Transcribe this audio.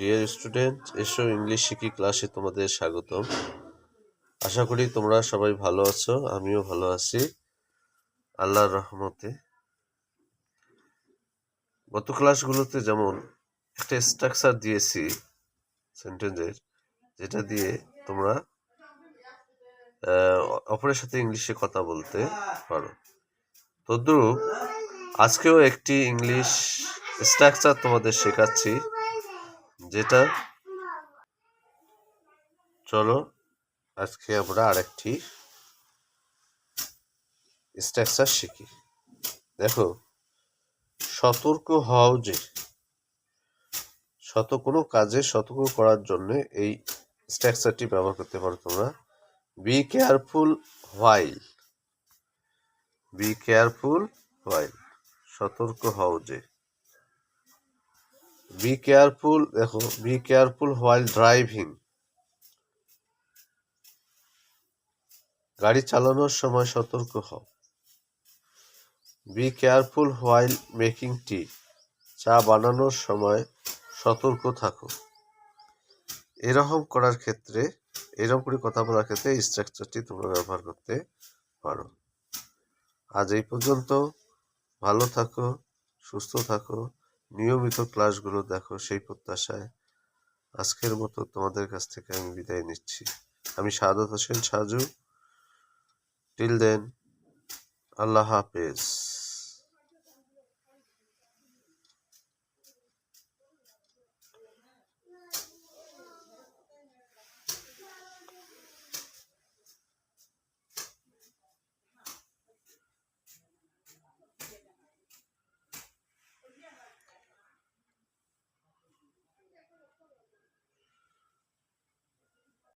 Dear student এসো English শিখি ক্লাসে তোমাদের স্বাগতম। আশা করি তোমরা সবাই ভালো আছো, আমিও ভালো আছি, আল্লাহর রহমতে। গত ক্লাসগুলোতে যেমন একটা স্ট্রাকচার দিয়েছি সেন্টেন্সের যেটা দিয়ে তোমরা অপরের সাথে ইংলিশে কথা বলতে পারো। তদ্রুপ আজকেও একটি ইংলিশ স্ট্রাকচার তোমাদের শেখাচ্ছি। যেটা চলো, আজকে আমরা আরেকটি স্ট্রাকচার শিখি। দেখো, সতর্ক হও যে, শত কোনো কাজে সতর্ক করার জন্য এই স্ট্রাকচারটি ব্যবহার করতে পারো তোমরা। Be careful while be careful while সতর্ক হও যে। বি কেয়ারফুল দেখো বি কেয়ারফুল হোয়াইল ড্রাইভিং গাড়ি চালানোর সময় সতর্ক হও। Be careful while making tea চা বানানোর সময় সতর্ক থাকো। এরকম করার ক্ষেত্রে, এরকম করে কথা বলার ক্ষেত্রে স্ট্রাকচারটি তোমরা ব্যবহার করতে পারো। আজ এই পর্যন্ত ভালো থাকো, সুস্থ থাকো। নিয়মিত ক্লাসগুলো দেখো, সেই প্রত্যাশায় আজকের মতো তোমাদের কাছ থেকে আমি বিদায় নিচ্ছি। আমি সাদত হোসেন সাজু। টিল দেন আল্লাহ হাফেজ।